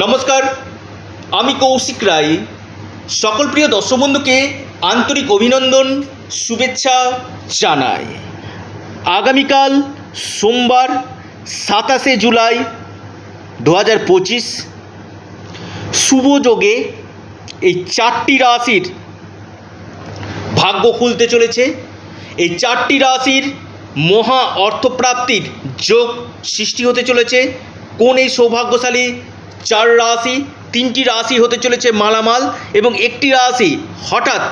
নমস্কার, আমি কৌশিক রায়। সকল প্রিয় দর্শক বন্ধুকে আন্তরিক অভিনন্দন, শুভেচ্ছা জানাই। আগামীকাল সোমবার সাতাশে জুলাই দু হাজার পঁচিশ শুভযোগে এই চারটি রাশির ভাগ্য খুলতে চলেছে। এই চারটি রাশির মহা অর্থপ্রাপ্তির যোগ সৃষ্টি হতে চলেছে। কোন এই সৌভাগ্যশালী চার রাশি, তিনটি রাশি হতে চলেছে মালামাল এবং একটি রাশি হঠাৎ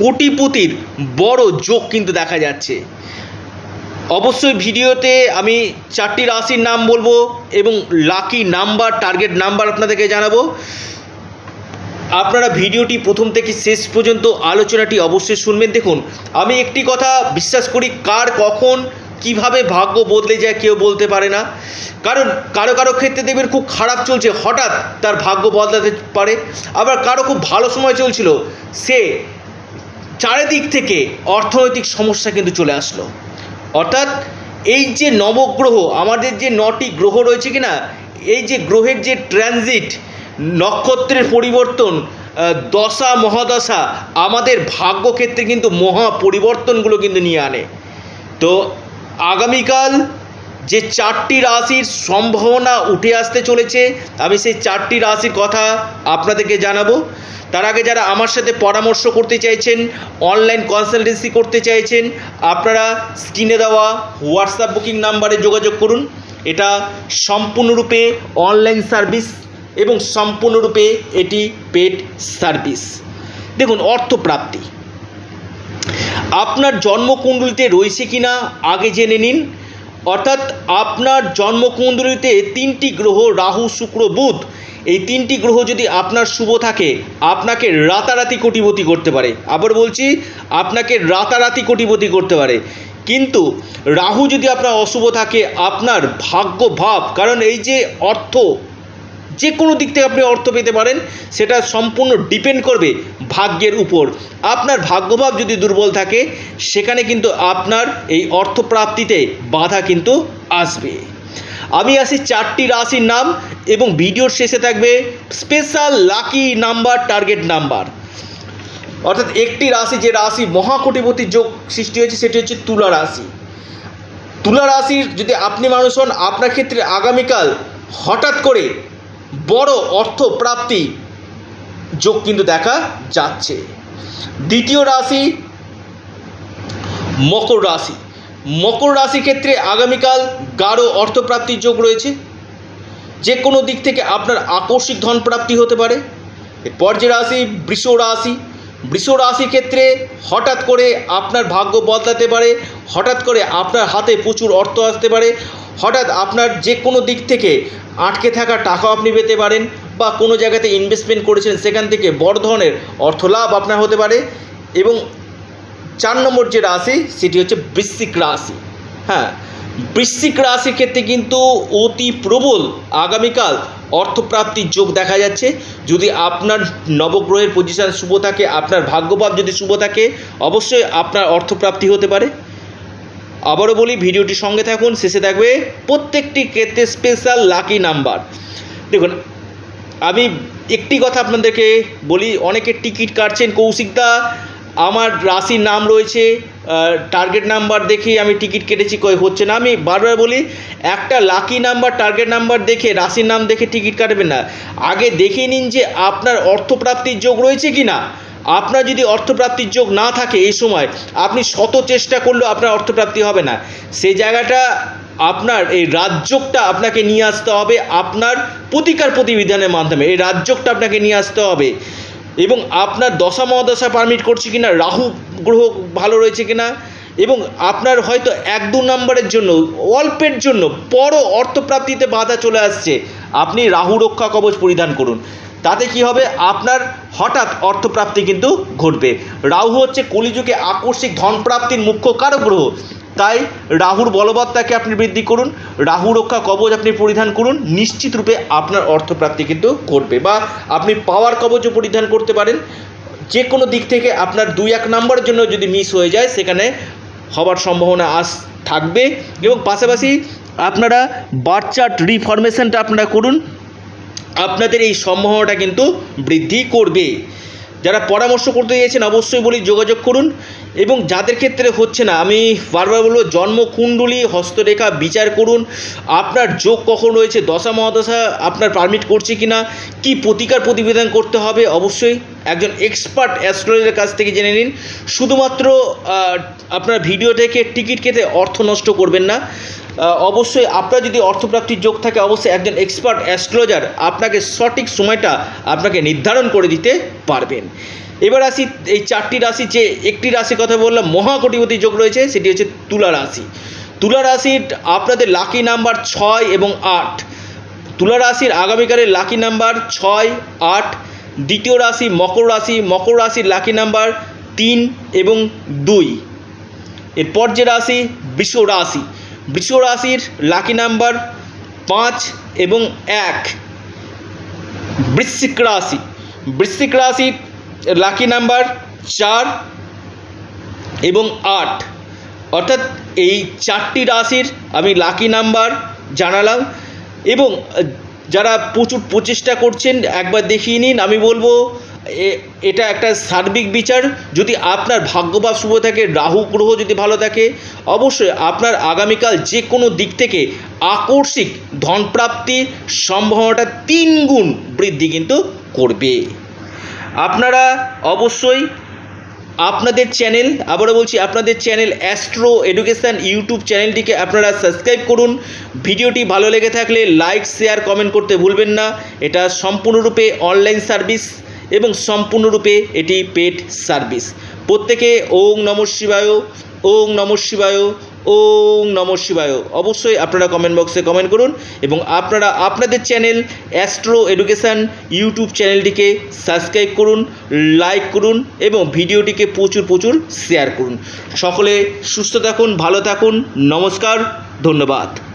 কোটিপতির বড় যোগ কিন্তু দেখা যাচ্ছে। অবশ্যই ভিডিওতে আমি চারটি রাশির নাম বলব এবং লাকি নাম্বার টার্গেট নাম্বার আপনাদেরকে জানাব। আপনারা ভিডিওটি প্রথম থেকে শেষ পর্যন্ত আলোচনাটি অবশ্যই শুনবেন। দেখুন, আমি একটি কথা বিশ্বাস করি, কার কখন কীভাবে ভাগ্য বদলে যায় কেউ বলতে পারে না। কারণ কারও কারও ক্ষেত্রে দেখবেন খুব খারাপ চলছে, হঠাৎ তার ভাগ্য বদলাতে পারে। আবার কারও খুব ভালো সময় চলছিল, সে চারিদিক থেকে অর্থনৈতিক সমস্যা কিন্তু চলে আসলো। অর্থাৎ এই যে নবগ্রহ, আমাদের যে নটি গ্রহ রয়েছে কিনা, এই যে গ্রহের যে ট্রানজিট নক্ষত্রের পরিবর্তন দশা, মহাদশা, আমাদের ভাগ্যক্ষেত্রে কিন্তু মহা পরিবর্তনগুলো কিন্তু নিয়ে আনে। তো আগামীকাল যে চারটি রাশির সম্ভাবনা উঠে আসতে চলেছে, আমি সেই চারটি রাশির কথা আপনাদেরকে জানাব। তার আগে যারা আমার সাথে পরামর্শ করতে চাইছেন অনলাইন কনসালটেন্সি করতে চাইছেন, আপনারা স্ক্রিনে দেওয়া হোয়াটসঅ্যাপ বুকিং নাম্বারে যোগাযোগ করুন। এটা সম্পূর্ণরূপে অনলাইন সার্ভিস এবং সম্পূর্ণরূপে এটি পেড সার্ভিস দেখুন, অর্থপ্রাপ্তি। আপনার জন্মকুণ্ডলিতে রয়েছে কিনা আগে জেনে নিন। অর্থাৎ আপনার জন্মকুণ্ডলিতে তিনটি গ্রহ, রাহু, শুক্র, বুধ। এই তিনটি গ্রহ যদি আপনার শুভ থাকে, আপনাকে রাতারাতি কোটিপতি করতে পারে। আবার বলছি, আপনাকে রাতারাতি কোটিপতি করতে পারে। কিন্তু রাহু যদি আপনার অশুভ থাকে, আপনার ভাগ্য ভাব, কারণ এই যে অর্থ, যে কোনো দিক থেকে আপনি অর্থ পেতে পারেন, সেটা সম্পূর্ণ ডিপেন্ড করবে ভাগ্যের উপর। আপনার ভাগ্যভাব যদি দুর্বল থাকে, সেখানে কিন্তু আপনার এই অর্থপ্রাপ্তিতে বাধা কিন্তু আসবে। আমি আসি চারটি রাশির নাম এবং ভিডিওর শেষে থাকবে special lucky number target number অর্থাৎ একটি রাশি যে রাশি মহাকোটিপতির যোগ সৃষ্টি হয়েছে, সেটি হচ্ছে তুলা রাশি। তুলা রাশির যদি আপনি মানুষ হন, আপনার ক্ষেত্রে আগামীকাল হঠাৎ করে বড় অর্থ প্রাপ্তি যোগ কিন্তু দেখা যাচ্ছে। দ্বিতীয় রাশি মকর রাশি। মকর রাশি ক্ষেত্রে আগামীকাল গাঢ় অর্থপ্রাপ্তির যোগ রয়েছে। যে কোনো দিক থেকে আপনার আকস্মিক ধন প্রাপ্তি হতে পারে। এরপর যে রাশি বৃষ রাশি। বৃষ রাশির ক্ষেত্রে হঠাৎ করে আপনার ভাগ্য বদলাতে পারে। হঠাৎ করে আপনার হাতে প্রচুর অর্থ আসতে পারে। হঠাৎ আপনার যে কোনো দিক থেকে আটকে থাকা টাকাও আপনি পেতে পারেন। বা কোনো জায়গাতে ইনভেস্টমেন্ট করেছেন সেখান থেকে বড় ধরনের অর্থ লাভ আপনার হতে পারে। এবং চার নম্বর যে রাশি, সেটি হচ্ছে বৃশ্চিক রাশি। হ্যাঁ বৃশ্চিক রাশির ক্ষেত্রে কিন্তু অতি প্রবল আগামীকাল অর্থপ্রাপ্তির যোগ দেখা যাচ্ছে। যদি আপনার নবগ্রহের পজিশন শুভ থাকে, আপনার ভাগ্যভাব যদি শুভ থাকে, অবশ্যই আপনার অর্থপ্রাপ্তি হতে পারে। আবারও বলি ভিডিওটি সঙ্গে থাকুন, শেষে থাকবে প্রত্যেকটি ক্ষেত্রে স্পেশাল লাকি নাম্বার দেখুন আমি একটি কথা আপনাদেরকে বলি, অনেকে টিকিট কাটছেন কৌশিকদা আমার রাশির নাম রয়েছে টার্গেট নাম্বার দেখে আমি টিকিট কেটেছি, কই হচ্ছে না। আমি বারবার বলি, একটা লাকি নাম্বার টার্গেট নাম্বার দেখে, রাশির নাম দেখে টিকিট কাটবেন না। আগে দেখে নিন যে আপনার অর্থপ্রাপ্তির যোগ রয়েছে কি না। আপনার যদি অর্থপ্রাপ্তির যোগ না থাকে এই সময়, আপনি শত চেষ্টা করলেও আপনার অর্থপ্রাপ্তি হবে না। সেই জায়গাটা আপনার এই রাজযোগটা আপনাকে নিয়ে আসতে হবে, আপনার প্রতিকার প্রতিবিধানের মাধ্যমে এই রাজযোগটা আপনাকে নিয়ে আসতে হবে। এবং আপনার দশা মহাদশা পারমিট করছে কিনা, রাহু গ্রহ ভালো রয়েছে কিনা, এবং আপনার হয়তো এক দু নম্বরের জন্য, অল্পের জন্য বড় অর্থপ্রাপ্তিতে বাধা চলে আসছে। আপনি রাহু রক্ষা কবচ পরিধান করুন। তাতে কি হবে? আপনার হঠাৎ অর্থপ্রাপ্তি কিন্তু ঘটবে। রাহু হচ্ছে কলিযুগে আকস্মিক ধনপ্রাপ্তির মুখ্য কারক গ্রহ। তাই রাহুর বলবত্তাকে আপনি বৃদ্ধি করুন, রাহু রক্ষা কবচ আপনি পরিধান করুন, নিশ্চিত রূপে আপনার অর্থপ্রাপ্তি কিন্তু ঘটবে বা আপনি পাওয়ার কবচও পরিধান করতে পারেন। যে কোনো দিক থেকে আপনার দুই এক নম্বরের জন্য যদি মিস হয়ে যায়, সেখানে হওয়ার সম্ভাবনা আস থাকবে এবং পাশাপাশি আপনারা বার্থ চার্ট রিফরমেশনটা আপনারা করুন, আপনাদের এই সম্ভাবনাটা কিন্তু বৃদ্ধি করবে। যারা পরামর্শ করতে চাইছেন অবশ্যই বলি যোগাযোগ করুন। এবং যাদের ক্ষেত্রে হচ্ছে না, আমি বারবার বলব জন্মকুণ্ডলী হস্তরেখা বিচার করুন। আপনার যোগ কখন রয়েছে দশা মহাদশা আপনার পারমিট করছে কি না কী প্রতিকার প্রতিবেদন করতে হবে অবশ্যই। একজন এক্সপার্ট অ্যাস্ট্রোলজারের কাছ থেকে জেনে নিন। শুধুমাত্র আপনার ভিডিও থেকে টিকিট কেটে অর্থ নষ্ট করবেন না। অবশ্যই আপনার যদি অর্থপ্রাপ্তির যোগ থাকে, অবশ্যই একজন এক্সপার্ট অ্যাস্ট্রোলজার আপনাকে সঠিক সময়টা আপনাকে নির্ধারণ করে দিতে পারবেন। এবার আসি, এই চারটি রাশি যে একটি রাশির কথা বললাম, মহাকটিপতি যোগ রয়েছে, সেটি হচ্ছে তুলা রাশি। তুলা রাশির আপনাদের লাকি নাম্বার ছয় এবং আট। তুলা রাশির আগামীকালের লাকি নাম্বার ছয়, আট। দ্বিতীয় রাশি মকর রাশি, মকর রাশির লাকি নাম্বার তিন এবং দুই। এরপর যে রাশি, বৃষ রাশি। বৃষ রাশির লাকি নাম্বার পাঁচ এবং এক। বৃশ্চিক রাশি। বৃশ্চিক রাশির লাকি নাম্বার চার এবং আট। অর্থাৎ এই চারটি রাশির আমি লাকি নাম্বার জানালাম এবং যারা প্রচুর প্রচেষ্টা করছেন, একবার দেখিয়ে নিন, আমি বলব এটা একটা সার্বিক বিচার। যদি আপনার ভাগ্য বা শুভ থাকে, রাহু গ্রহ যদি ভালো থাকে, অবশ্যই আপনার আগামীকাল যে কোনো দিক থেকে আকস্মিক ধনপ্রাপ্তির সম্ভাবনাটা তিন গুণ বৃদ্ধি কিন্তু করবে। আপনারা অবশ্যই আপনাদের চ্যানেল, আবারও বলছি, আপনাদের চ্যানেল অ্যাস্ট্রো এডুকেশান ইউটিউব চ্যানেলটিকে আপনারা সাবস্ক্রাইব করুন। ভিডিওটি ভালো লেগে থাকলে লাইক শেয়ার কমেন্ট করতে ভুলবেন না। এটা সম্পূর্ণরূপে অনলাইন সার্ভিস এবং সম্পূর্ণরূপে এটি পেড সার্ভিস প্রত্যেকে ওং নম শিবায়, ওং নম শিবায়। ওং নম শিবায়। অবশ্যই আপনারা কমেন্ট বক্সে কমেন্ট করুন এবং আপনারা আপনাদের চ্যানেল অ্যাস্ট্রো এডুকেশান ইউটিউব চ্যানেলটিকে সাবস্ক্রাইব করুন লাইক করুন এবং ভিডিওটিকে প্রচুর প্রচুর শেয়ার করুন। সকলে সুস্থ থাকুন, ভালো থাকুন, নমস্কার, ধন্যবাদ।